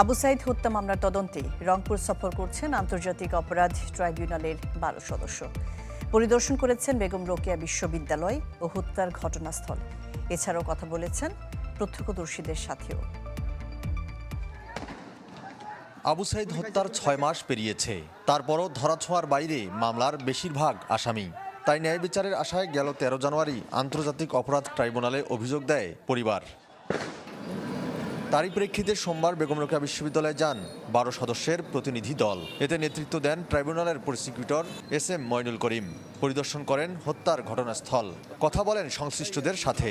আবু সাইদ হত্যা মামলার তদন্তে রংপুর সফর করছেন আন্তর্জাতিক অপরাধ ট্রাইব্যুনালের বারো সদস্য। পরিদর্শন করেছেন বেগম রোকেয়া বিশ্ববিদ্যালয় ও হত্যার ঘটনাস্থল। এছাড়াও কথা বলেছেন প্রত্যক্ষদর্শীদের সাথেও। আবু সাইদ হত্যার ছয় মাস পেরিয়েছে। তারপরও ধরাছোঁয়ার বাইরে মামলার বেশিরভাগ আসামি। তাই ন্যায় বিচারের আশায় গেল তেরো জানুয়ারি আন্তর্জাতিক অপরাধ ট্রাইব্যুনালে অভিযোগ দেয় পরিবার। তারই প্রেক্ষিতে সোমবার বেগম রোকেয়া বিশ্ববিদ্যালয়ে যান বারো সদস্যের প্রতিনিধি দল। এতে নেতৃত্ব দেন ট্রাইব্যুনালের prosecutor S M Moynul Karim. পরিদর্শন করেন হত্যার ঘটনাস্থল। কথা বলেন সংশ্লিষ্টদের সাথে।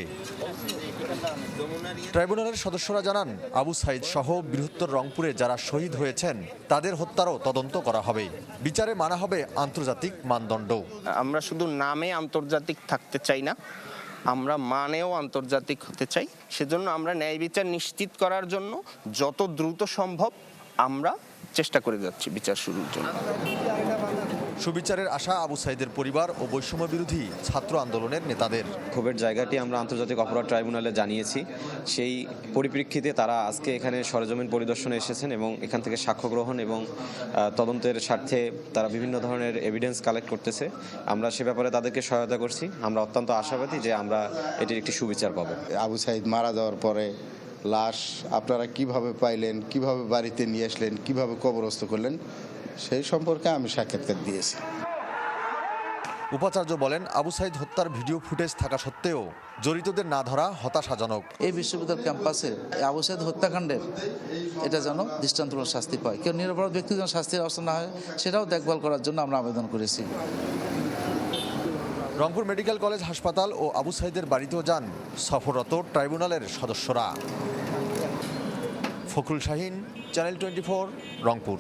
ট্রাইব্যুনালের সদস্যরা জানান, আবু সাইদ সহ বৃহত্তর রংপুরে যারা শহীদ হয়েছেন, তাদের হত্যারও তদন্ত করা হবে। বিচারে মানা হবে আন্তর্জাতিক মানদণ্ড। আমরা শুধু নামে আন্তর্জাতিক থাকতে চাই না আমরা মানেও আন্তর্জাতিক হতে চাই। সেজন্য আমরা ন্যায় বিচার নিশ্চিত করার জন্য যত দ্রুত সম্ভব আমরা চেষ্টা করে যাচ্ছি বিচার শুরুর জন্য। সুবিচারের আশা আবু সাইদের পরিবার ও বৈষম্য বিরোধী ছাত্র আন্দোলনের নেতাদের। ক্ষোভের জায়গাটি আমরা আন্তর্জাতিক অপরাধ ট্রাইব্যুনালে জানিয়েছি। সেই পরিপ্রেক্ষিতে তারা আজকে এখানে সরেজমিন পরিদর্শনে এসেছেন এবং এখান থেকে সাক্ষ্য গ্রহণ এবং তদন্তের স্বার্থে তারা বিভিন্ন ধরনের এভিডেন্স কালেক্ট করতেছে। আমরা সে ব্যাপারে তাদেরকে সহায়তা করছি। আমরা অত্যন্ত আশাবাদী যে আমরা এটির একটি সুবিচার পাবো। আবু সাইদ মারা যাওয়ার পরে লাশ আপনারা কীভাবে পাইলেন কীভাবে বাড়িতে নিয়ে আসলেন কীভাবে কবরস্থ করলেন সেই সম্পর্কে আমি সাক্ষাৎকার দিয়েছি। উপাচার্য বলেন আবু সাইদ হত্যার ভিডিও ফুটেজ থাকা সত্ত্বেও জড়িতদের না ধরা হতাশাজনক। এই বিশ্ববিদ্যালয় ক্যাম্পাসে এই আবু সাইদ হত্যাকাণ্ডের এটা যেন দৃষ্টান্তমূলক শাস্তি পায়। কেউ নিরপরাধ ব্যক্তি যেন শাস্তির অবস্থা না হয় সেটাও দেখভাল করার জন্য আমরা আবেদন করেছি। রংপুর মেডিকেল কলেজ হাসপাতাল ও আবু সাইদের বাড়িতেও যান সফররত ট্রাইব্যুনালের সদস্যরা। Fakhrul Shahin, channel twenty Rangpur.